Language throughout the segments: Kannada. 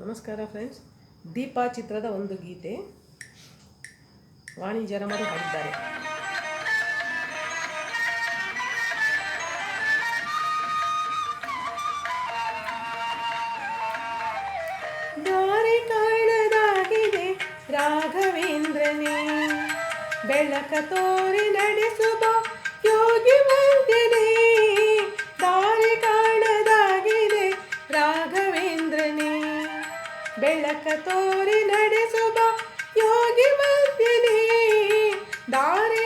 ನಮಸ್ಕಾರ ಫ್ರೆಂಡ್ಸ್ ದೀಪಾ ಚಿತ್ರದ ಒಂದು ಗೀತೆ. ವಾಣಿ ಜರಮರು ಹಾಡಿದ್ದಾರೆ. ದಾರಿ ಕಾಣದಾಗಿದೆ ರಾಘವೇಂದ್ರನೇ. ಬೆಳಕ ತೋರಿ ನಡೆಸುವ ಯೋಗಿ ವೈದ್ಯನೇ ಬೆಳಕ ತೋರಿ ನಡೆಸುವ ಯೋಗಿ ವೈದ್ಯನೇ ದಾರಿ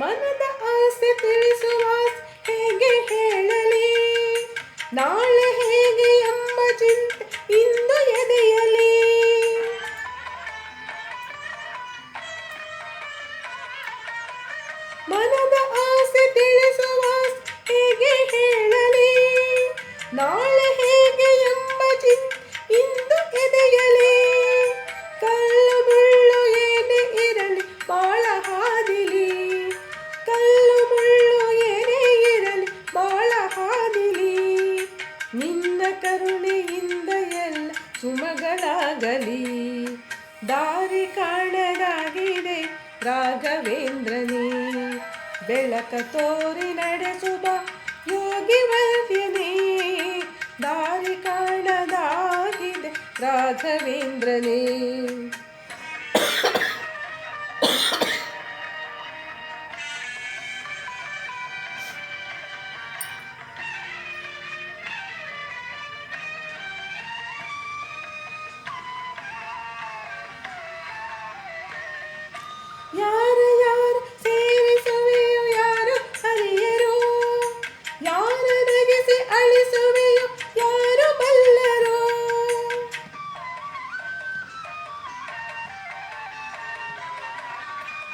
ಮನದ ಆಸೆ ತಿಳಿಸುವ ಹೇಗೆ ಹೇಳಲಿ? ನಾಳೆ ಹೇಗೆ ಎಂಬ ಚಿಂತೆ ಇಂದು ಎದೆಯಲಿ? ಮನದ ಆಸೆ ತಿಳಿಸುವ ಸುಮಗಳಾಗಲಿ ದಾರಿ ಕಾಣದಾಗಿದೆ ರಾಘವೇಂದ್ರನೇ. ಬೆಳಕ ತೋರಿ ನಡೆಸುವ ಯೋಗಿ ವೈದ್ಯನೇ ದಾರಿ ಕಾಣದಾಗಿದೆ ರಾಘವೇಂದ್ರನೇ.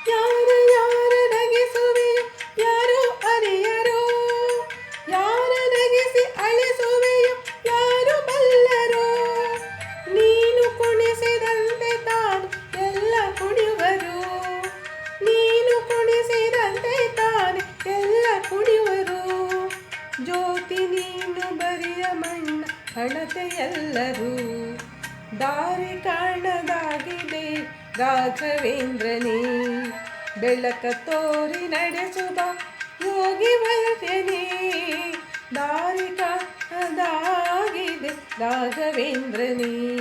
ಯಾರು ಯಾರು ನಗಿಸುವೆಯೋ ಯಾರು ಅರಿಯರು? ಯಾರು ನಗಿಸಿ ಅಳಿಸುವೆಯೋ? ಯಾರು ಬಲ್ಲರು? ನೀನು ಕುಣಿಸಿದಂತೆ ತಾನು ಎಲ್ಲ ಕುಡಿಯುವರು ನೀನು ಕುಣಿಸಿದಂತೆ ತಾನೆ ಎಲ್ಲ ಕುಡಿಯುವರು ಜ್ಯೋತಿ ನೀನು ಬರಿಯ ಮಣ್ಣ ಹಣತೆ ಎಲ್ಲರೂ. ದಾರಿ ಕಾಣದಾಗಿದೆ. ರಾಘವೇಂದ್ರನೇ ಬೆಳಕ ತೋರಿ ನಡೆಸುವ ಯೋಗಿ ವೈದ್ಯನೇ ದಾರಿ ದಾಗಿದೆ ರಾಘವೇಂದ್ರನೇ.